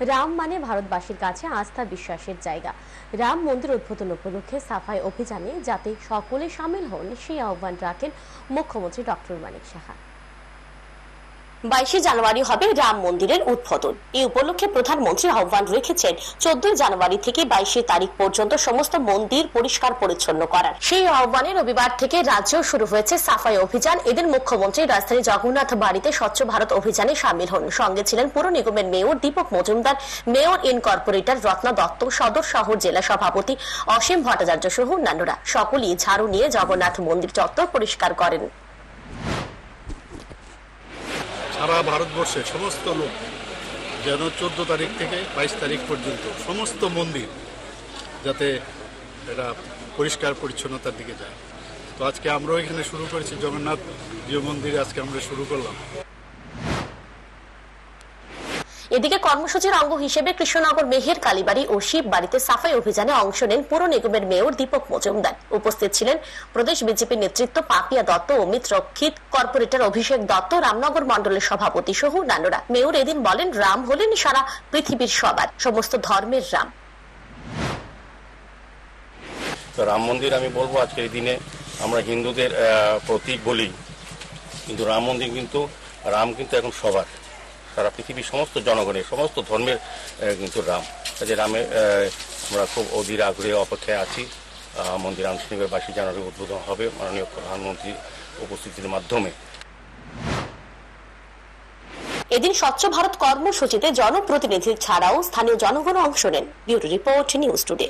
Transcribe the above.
রাম মানে ভারতবাসীর কাছে আস্থা বিশ্বাসের জায়গা। রাম মন্দির উদ্বোধন উপলক্ষে সাফাই অভিযানে যাতে সকলে সামিল হন, সেই আহ্বান রাখেন মুখ্যমন্ত্রী ডক্টর মানিক সাহা। বাইশে জানুয়ারি হবে রাম মন্দিরের উদ্বোধন। এই উপলক্ষে প্রধানমন্ত্রী আহ্বান রেখেছেন, চোদ্দই জানুয়ারি থেকে বাইশে তারিখ পর্যন্ত সমস্ত মন্দির পরিষ্কার পরিচ্ছন্ন করার। সেই আহ্বানে রবিবার থেকে রাজ্যেও শুরু হয়েছে সাফাই অভিযান। এদিন মুখ্যমন্ত্রী রাজধানী জগন্নাথ বাড়িতে স্বচ্ছ ভারত অভিযানে সামিল হন। সঙ্গে ছিলেন পুর নিগমের মেয়র দীপক মজুমদার, মেয়র ইনকর্পোরেটর রত্না দত্ত, সদর শহর জেলা সভাপতি অসীম ভট্টাচার্য সহ অন্যান্যরা। সকলেই ঝাড়ু নিয়ে জগন্নাথ মন্দির চত্বর পরিষ্কার করেন। সারা ভারতবর্ষে সমস্ত লোক যেন চোদ্দ তারিখ থেকে বাইশ তারিখ পর্যন্ত সমস্ত মন্দির যাতে এটা পরিষ্কার পরিচ্ছন্নতার দিকে যায়। তো আজকে আমরাও এখানে শুরু করেছি জগন্নাথ জিও মন্দিরে, আজকে আমরা শুরু করলাম। এদিকে কর্মসূচির অঙ্গ হিসেবে কৃষ্ণনগর মেহের কালীবাড়ি ও শিব বাড়িতে সাফাই অভিযানে অংশ নেন পুর নিগমের মেয়র দীপক মজুমদার। উপস্থিত ছিলেন প্রদেশ বিজেপি নেতৃত্ব পাপিয়া দত্ত ও মিত্রক্ষিত কর্পোরেটর অভিষেক দত্ত, রামনগর মন্ডলের সভাপতি সহ অন্যান্যরা। মেয়র এদিন বলেন, রাম হলেন সারা পৃথিবীর সবার, সমস্ত ধর্মের রাম। তো রাম মন্দির আমি বলব আজকের এই দিনে আমরা হিন্দুদের প্রতীক বলি। কিন্তু রাম মন্দির কিন্তু, রাম কিন্তু এখন সবার। সারা পৃথিবীর সমস্ত জনগণের, সমস্ত ধর্মের কিন্তু রাম। কাজে রামে আমরা খুব অধীর আগ্রহে অপেক্ষায় আছি। মন্দির আনুষ্ঠানিকভাবে বাইশে জানুয়ারি উদ্বোধন হবে মাননীয় প্রধানমন্ত্রীর উপস্থিতির মাধ্যমে। এদিন স্বচ্ছ ভারত কর্মসূচিতে জনপ্রতিনিধি ছাড়াও স্থানীয় জনগণ অংশ নেন। Bureau report, news today.